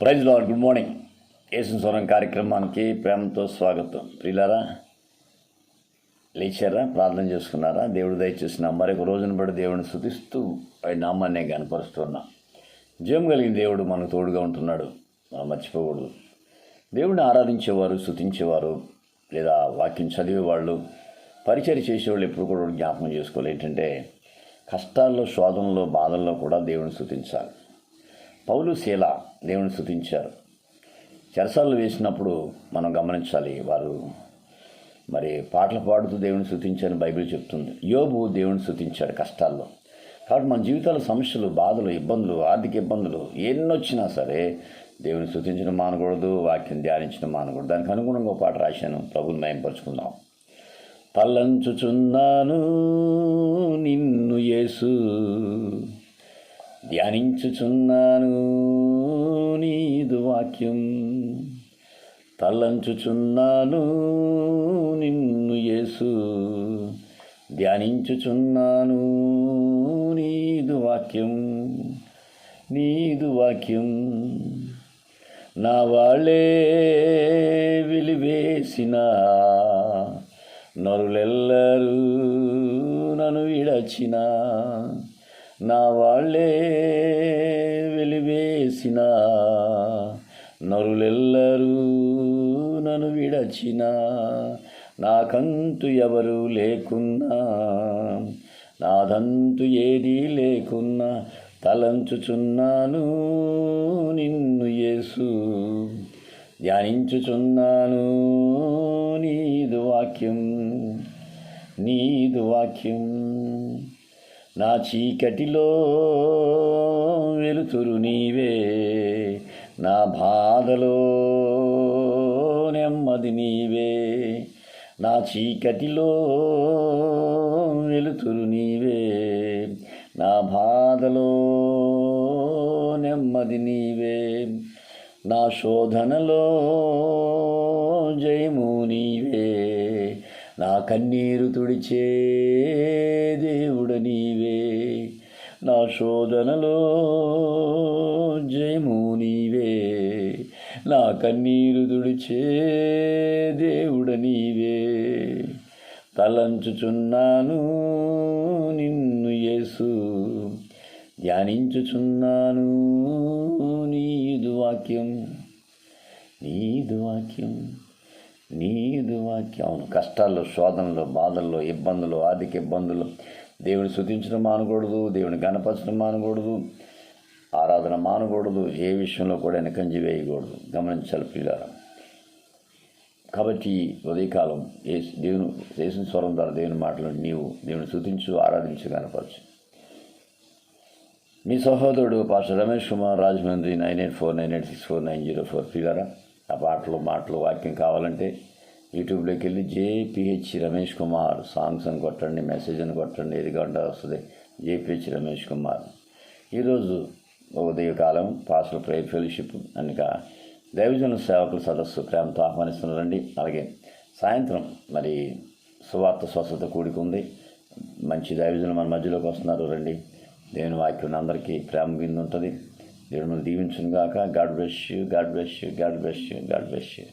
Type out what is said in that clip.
Praise lord good morning. ఏసిన స్వరం కార్యక్రమానికి ప్రేమతో స్వాగతం. ప్రియులారా లేచారా? ప్రార్థన చేసుకున్నారా? దేవుడు దయచేసిన మరొక రోజును బట్టి దేవుడిని శుతిస్తూ ఆయన నామాన్ని కనపరుస్తున్నాం జీవం కలిగిన దేవుడు మనకు తోడుగా ఉంటున్నాడు. మనం మర్చిపోకూడదు. దేవుడిని ఆరాధించేవారు శుతించేవారు లేదా వాక్యం చదివేవాళ్ళు పరిచయం చేసేవాళ్ళు ఎప్పుడు కూడా జ్ఞాపకం చేసుకోవాలి. ఏంటంటే కష్టాల్లో శోధనలో బాధల్లో కూడా దేవుని శుతించాలి పౌలు శీల దేవుని స్థుతించారు చెరసాలు వేసినప్పుడు మనం గమనించాలి వారు మరి పాటలు పాడుతూ దేవుని స్థుతించారని బైబిల్ చెప్తుంది. యోబు దేవుని స్థుతించాడు కష్టాల్లో. కాబట్టి మన జీవితాల సమస్యలు బాధలు ఇబ్బందులు ఆర్థిక ఇబ్బందులు ఎన్నొచ్చినా సరే దేవుని స్థుతించడం మానకూడదు వాక్యం ధ్యానించడం మానకూడదు. దానికి అనుగుణంగా ఒక పాట రాశాను ప్రభుని నయంపరుచుకుందాం తలంచుచున్నాను నిన్ను యేసు. ధ్యానించుచున్నాను నీదు వాక్యం. తలంచుచున్నాను నిన్ను యేసు. ధ్యానించుచున్నాను నీదు వాక్యం. నీదు వాక్యం. నా వాళ్ళే విలివేసిన నరులెల్లరూ నన్ను విడచిన. నా వాళ్ళే వెలివేసిన నరులెల్లరూ నన్ను విడచిన నాకంతు ఎవరు లేకున్నా నాదంతు ఏదీ లేకున్నా తలంచుచున్నాను నిన్ను యేసు. ధ్యానించుచున్నాను నీదు వాక్యం నీదు వాక్యం. నా చీకటిలో వెలుతురు నీవే నా బాధలో నెమ్మది నీవే నా చీకటిలో వెలుతురు నీవే నా బాధలో నెమ్మది నీవే నా శోధనలో జయము నీవే నా కన్నీరు తుడిచే శోధనలో జయము నీవే నా కన్నీరు దుడిచే దేవుడ నీవే తలంచుచున్నాను నిన్ను యేసు. ధ్యానించుచున్నాను నీదు వాక్యం. నీదు వాక్యం. నీదు వాక్యం. అవును కష్టాల్లో శోధనలో బాధల్లో ఇబ్బందులు ఆర్థిక ఇబ్బందులు. దేవుని శుతించడం మానకూడదు దేవుని గణపరచడం మానకూడదు ఆరాధన మానకూడదు ఏ విషయంలో కూడా వెనకంజి వేయకూడదు. గమనించాలి పిల్లలు కాబట్టి ఉదయకాలం ఏ దేవుని చేసిన స్వరం ద్వారా దేవుని మాటలు నీవు దేవుని శుతించు ఆరాధించు కనపరచు మీ సహోదరుడు pastor Ramesh Kumar Rajahmundry nine eight four nine eight six four nine zero four. ఫిగరా ఆ పాటలు మాటలు వాక్యం కావాలంటే యూట్యూబ్లోకి వెళ్ళి జేపిహెచ్ రమేష్ కుమార్ సాంగ్స్ అని కొట్టండి మెసేజ్ అని కొట్టండి ఏది కావాలంటే వస్తుంది జేపిహెచ్ రమేష్ కుమార్. ఈరోజు ఉదయకాలం పాస్టర్ ప్రేయర్ ఫెలోషిప్ అనిక దైవజన సేవకుల సదస్సు ప్రేమతో ఆహ్వానిస్తున్నారండి. అలాగే సాయంత్రం మరి సువార్త స్వస్థత కూడికుంది మంచి దైవజనులు మన మధ్యలోకి వస్తున్నారు రండి. దేవుని వాక్యం అందరికీ ప్రేమ బిందు ఉంటుంది. దేవుడు మనం దీవించును గాక God bless you God bless you God bless you God bless you.